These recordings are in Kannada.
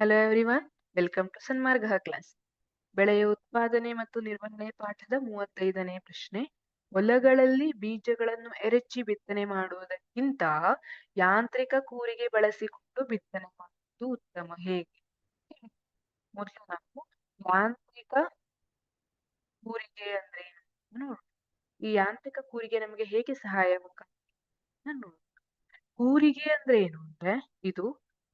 Hello everyone welcome to Sanmarga class ಬೆಳೆಯ ಉತ್ಪಾದನೆ ಮತ್ತು ನಿರ್ವಹಣೆ ಪಾಠದ ಮೂವತ್ತೈದನೇ ಪ್ರಶ್ನೆ. ಹೊಲಗಳಲ್ಲಿ ಬೀಜಗಳನ್ನು ಎರಚಿ ಬಿತ್ತನೆ ಮಾಡುವುದಕ್ಕಿಂತ ಯಾಂತ್ರಿಕ ಕೂರಿಗೆ ಬಳಸಿಕೊಂಡು ಬಿತ್ತನೆ ಮಾಡುವುದು ಉತ್ತಮ. ಹೇಗೆ? ಮೊದಲು ನಾವು ಯಾಂತ್ರಿಕ ಕೂರಿಗೆ ಅಂದ್ರೆ ನೋಡೋಣ ಈ ಯಾಂತ್ರಿಕ ಕೂರಿಗೆ ನಮಗೆ ಹೇಗೆ ಸಹಾಯವಾಗುತ್ತೆ ನೋಡೋಣ ಕೂರಿಗೆ ಅಂದ್ರೆ ಏನು ಅಂದ್ರೆ ಇದು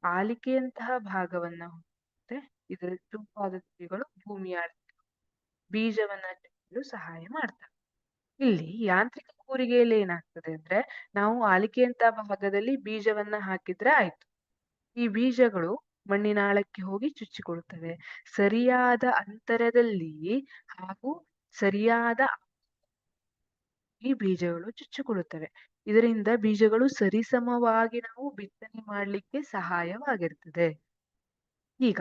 ಆಲಿಕೆಯಂತಹ ಭಾಗವನ್ನ ಹೊಂದಿರುತ್ತೆ ಇದರ ಚೂಪಾದ ತುದಿಗಳು ಭೂಮಿಯ ಬೀಜವನ್ನ ತೆಗೆಯಲು ಸಹಾಯ ಮಾಡ್ತವೆ. ಇಲ್ಲಿ ಯಾಂತ್ರಿಕ ಕೂರಿಗೆಯಲ್ಲಿ ಏನಾಗ್ತದೆ ಅಂದ್ರೆ ನಾವು ಆಲಿಕೆಯಂತಹ ಭಾಗದಲ್ಲಿ ಬೀಜವನ್ನ ಹಾಕಿದ್ರೆ ಆಯ್ತು. ಈ ಬೀಜಗಳು ಮಣ್ಣಿನ ಆಳಕ್ಕೆ ಹೋಗಿ ಚುಚ್ಚಿಕೊಳ್ಳುತ್ತವೆ. ಸರಿಯಾದ ಅಂತರದಲ್ಲಿ ಹಾಗೂ ಸರಿಯಾದ ಈ ಬೀಜಗಳು ಚುಚ್ಚಿಕೊಳ್ಳುತ್ತವೆ. ಇದರಿಂದ ಬೀಜಗಳು ಸರಿಸಮವಾಗಿ ನಾವು ಬಿತ್ತನೆ ಮಾಡಲಿಕ್ಕೆ ಸಹಾಯವಾಗಿರ್ತದೆ. ಈಗ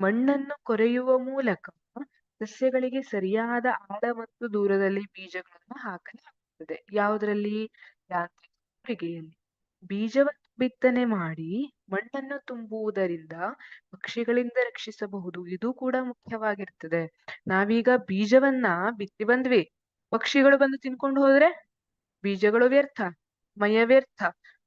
ಮಣ್ಣನ್ನು ಕೊರೆಯುವ ಮೂಲಕ ಸಸ್ಯಗಳಿಗೆ ಸರಿಯಾದ ಆಳ ಮತ್ತು ದೂರದಲ್ಲಿ ಬೀಜಗಳನ್ನು ಹಾಕಲಾಗುತ್ತದೆ. ಯಾವುದರಲ್ಲಿ? ಯಾಂತ್ರಿಕ ಬೀಜವನ್ನು ಬಿತ್ತನೆ ಮಾಡಿ ಮಣ್ಣನ್ನು ತುಂಬುವುದರಿಂದ ಪಕ್ಷಿಗಳಿಂದ ರಕ್ಷಿಸಬಹುದು. ಇದು ಕೂಡ ಮುಖ್ಯವಾಗಿರ್ತದೆ. ನಾವೀಗ ಬೀಜವನ್ನ ಬಿತ್ತಿ ಬಂದ್ವಿ. ಪಕ್ಷಿಗಳು ಬಂದು ತಿನ್ಕೊಂಡು ಹೋದ್ರೆ ಬೀಜಗಳು ವ್ಯರ್ಥ, ಮಯ ವ್ಯರ್ಥ,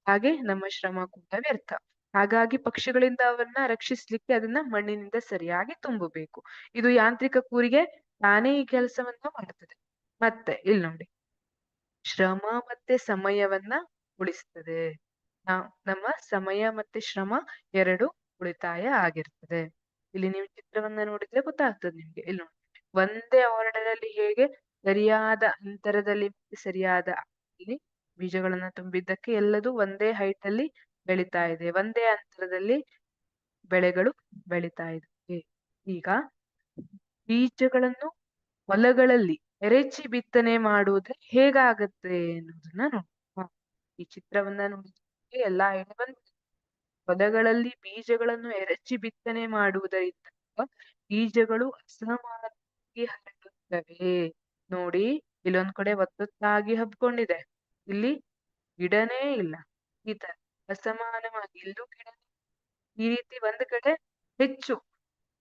ಹಾಗೆ ನಮ್ಮ ಶ್ರಮ ಕೂಡ ವ್ಯರ್ಥ. ಹಾಗಾಗಿ ಪಕ್ಷಿಗಳಿಂದ ಅವನ್ನ ರಕ್ಷಿಸ್ಲಿಕ್ಕೆ ಅದನ್ನ ಮಣ್ಣಿನಿಂದ ಸರಿಯಾಗಿ ತುಂಬಬೇಕು. ಇದು ಯಾಂತ್ರಿಕ ಕೂರಿಗೆ ತಾನೇ ಈ ಕೆಲಸವನ್ನ ಮಾಡ್ತದೆ. ಮತ್ತೆ ಇಲ್ಲಿ ನೋಡಿ. ಶ್ರಮ ಮತ್ತೆ ಸಮಯವನ್ನ ಉಳಿಸ್ತದೆ. ನಮ್ಮ ಸಮಯ ಮತ್ತೆ ಶ್ರಮ ಎರಡು ಉಳಿತಾಯ ಆಗಿರ್ತದೆ. ಇಲ್ಲಿ ನೀವು ಚಿತ್ರವನ್ನ ನೋಡಿದ್ರೆ ಗೊತ್ತಾಗ್ತದೆ ನಿಮ್ಗೆ. ಇಲ್ಲಿ ನೋಡಿ. ಒಂದೇ ಆರ್ಡರ್ ಅಲ್ಲಿ ಹೇಗೆ ಸರಿಯಾದ ಅಂತರದಲ್ಲಿ ಸರಿಯಾದ ಬೀಜಗಳನ್ನ ತುಂಬಿದ್ದಕ್ಕೆ ಎಲ್ಲದೂ ಒಂದೇ ಹೈಟ್ ಅಲ್ಲಿ ಬೆಳಿತಾ ಇದೆ. ಒಂದೇ ಅಂತರದಲ್ಲಿ ಬೆಳೆಗಳು ಬೆಳಿತಾ ಇದೆ. ಈಗ ಬೀಜಗಳನ್ನು ಹೊಲಗಳಲ್ಲಿ ಎರಚಿ ಬಿತ್ತನೆ ಮಾಡುವುದು ಹೇಗಾಗತ್ತೆ ಅನ್ನೋದನ್ನ ನೋಡ ಈ ಚಿತ್ರವನ್ನ ನೋಡಿದ್ರೆ ಎಲ್ಲಾ ಬಂದಿದೆ. ಹೊಲಗಳಲ್ಲಿ ಬೀಜಗಳನ್ನು ಎರಚಿ ಬಿತ್ತನೆ ಮಾಡುವುದರಿಂದ ಬೀಜಗಳು ಅಸಮಾನವಾಗಿ ಹರಡುತ್ತವೆ. ನೋಡಿ, ಇಲ್ಲೊಂದ್ ಕಡೆ ಒತ್ತೊತ್ತಾಗಿ ಹಬ್ಕೊಂಡಿದೆ. ಇಲ್ಲಿ ಗಿಡನೇ ಇಲ್ಲ. ಈ ತರ ಅಸಮಾನವಾಗಿ ಇಲ್ಲೂ ಗಿಡ ಈ ರೀತಿ ಒಂದ್ ಕಡೆ ಹೆಚ್ಚು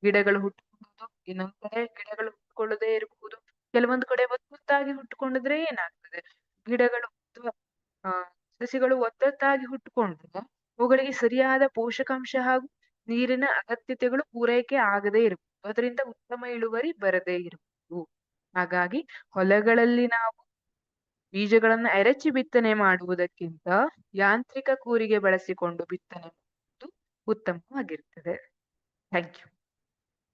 ಗಿಡಗಳು ಹುಟ್ಟುಕೊಳ್ಳುವುದು ಇನ್ನೊಂದ್ ಕಡೆ ಗಿಡಗಳು ಹುಟ್ಟುಕೊಳ್ಳದೆ ಇರಬಹುದು. ಕೆಲವೊಂದು ಕಡೆ ಒತ್ತೊತ್ತಾಗಿ ಹುಟ್ಟುಕೊಂಡಿದ್ರೆ ಏನಾಗ್ತದೆ? ಗಿಡಗಳು ಆ, ಸಸಿಗಳು ಒತ್ತೊತ್ತಾಗಿ ಹುಟ್ಟುಕೊಂಡ್ರೆ ಅವುಗಳಿಗೆ ಸರಿಯಾದ ಪೋಷಕಾಂಶ ಹಾಗೂ ನೀರಿನ ಅಗತ್ಯತೆಗಳು ಪೂರೈಕೆ ಆಗದೇ ಇರಬಹುದು. ಅದರಿಂದ ಉತ್ತಮ ಇಳುವರಿ ಬರದೇ ಇರಬಹುದು. ಹಾಗಾಗಿ ಹೊಲಗಳಲ್ಲಿ ನಾವು ಬೀಜಗಳನ್ನ ಎರಚಿ ಬಿತ್ತನೆ ಮಾಡುವುದಕ್ಕಿಂತ ಯಾಂತ್ರಿಕ ಕೂರಿಗೆ ಬಳಸಿಕೊಂಡು ಬಿತ್ತನೆ ಮಾಡುವುದು ಉತ್ತಮವಾಗಿರುತ್ತದೆ. Thank you